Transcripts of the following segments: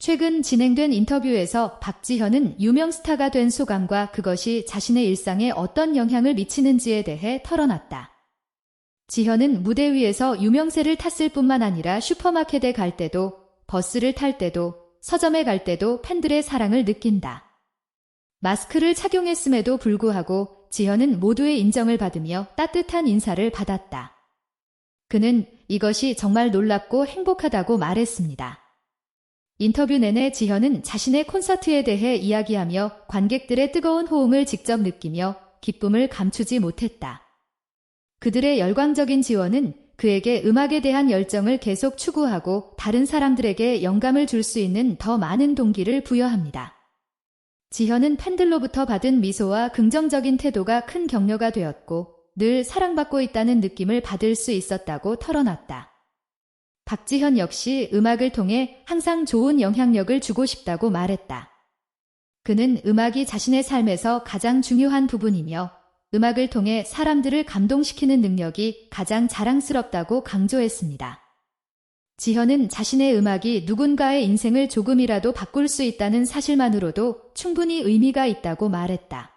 최근 진행된 인터뷰에서 박지현은 유명 스타가 된 소감과 그것이 자신의 일상에 어떤 영향을 미치는지에 대해 털어놨다. 지현은 무대 위에서 유명세를 탔을 뿐만 아니라 슈퍼마켓에 갈 때도, 버스를 탈 때도, 서점에 갈 때도 팬들의 사랑을 느낀다. 마스크를 착용했음에도 불구하고 지현은 모두의 인정을 받으며 따뜻한 인사를 받았다. 그는 이것이 정말 놀랍고 행복하다고 말했습니다. 인터뷰 내내 지현은 자신의 콘서트에 대해 이야기하며 관객들의 뜨거운 호응을 직접 느끼며 기쁨을 감추지 못했다. 그들의 열광적인 지원은 그에게 음악에 대한 열정을 계속 추구하고 다른 사람들에게 영감을 줄 수 있는 더 많은 동기를 부여합니다. 지현은 팬들로부터 받은 미소와 긍정적인 태도가 큰 격려가 되었고 늘 사랑받고 있다는 느낌을 받을 수 있었다고 털어놨다. 박지현 역시 음악을 통해 항상 좋은 영향력을 주고 싶다고 말했다. 그는 음악이 자신의 삶에서 가장 중요한 부분이며 음악을 통해 사람들을 감동시키는 능력이 가장 자랑스럽다고 강조했습니다. 지현은 자신의 음악이 누군가의 인생을 조금이라도 바꿀 수 있다는 사실만으로도 충분히 의미가 있다고 말했다.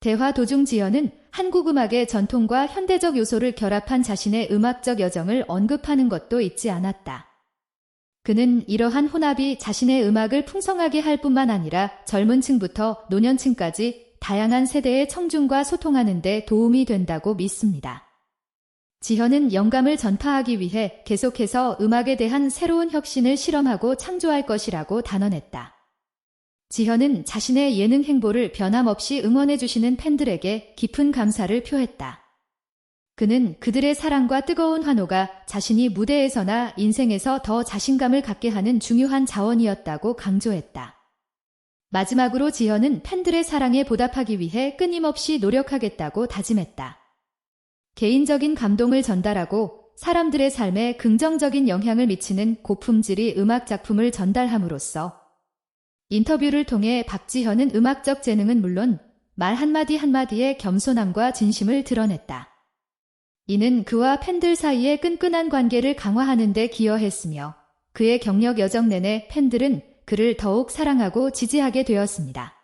대화 도중 지현은 한국 음악의 전통과 현대적 요소를 결합한 자신의 음악적 여정을 언급하는 것도 잊지 않았다. 그는 이러한 혼합이 자신의 음악을 풍성하게 할 뿐만 아니라 젊은 층부터 노년층까지 다양한 세대의 청중과 소통하는 데 도움이 된다고 믿습니다. 지현은 영감을 전파하기 위해 계속해서 음악에 대한 새로운 혁신을 실험하고 창조할 것이라고 단언했다. 지현은 자신의 예능 행보를 변함없이 응원해주시는 팬들에게 깊은 감사를 표했다. 그는 그들의 사랑과 뜨거운 환호가 자신이 무대에서나 인생에서 더 자신감을 갖게 하는 중요한 자원이었다고 강조했다. 마지막으로 지현은 팬들의 사랑에 보답하기 위해 끊임없이 노력하겠다고 다짐했다. 개인적인 감동을 전달하고 사람들의 삶에 긍정적인 영향을 미치는 고품질의 음악 작품을 전달함으로써 인터뷰를 통해 박지현은 음악적 재능은 물론 말 한마디 한마디에 겸손함과 진심을 드러냈다. 이는 그와 팬들 사이의 끈끈한 관계를 강화하는 데 기여했으며 그의 경력 여정 내내 팬들은 그를 더욱 사랑하고 지지하게 되었습니다.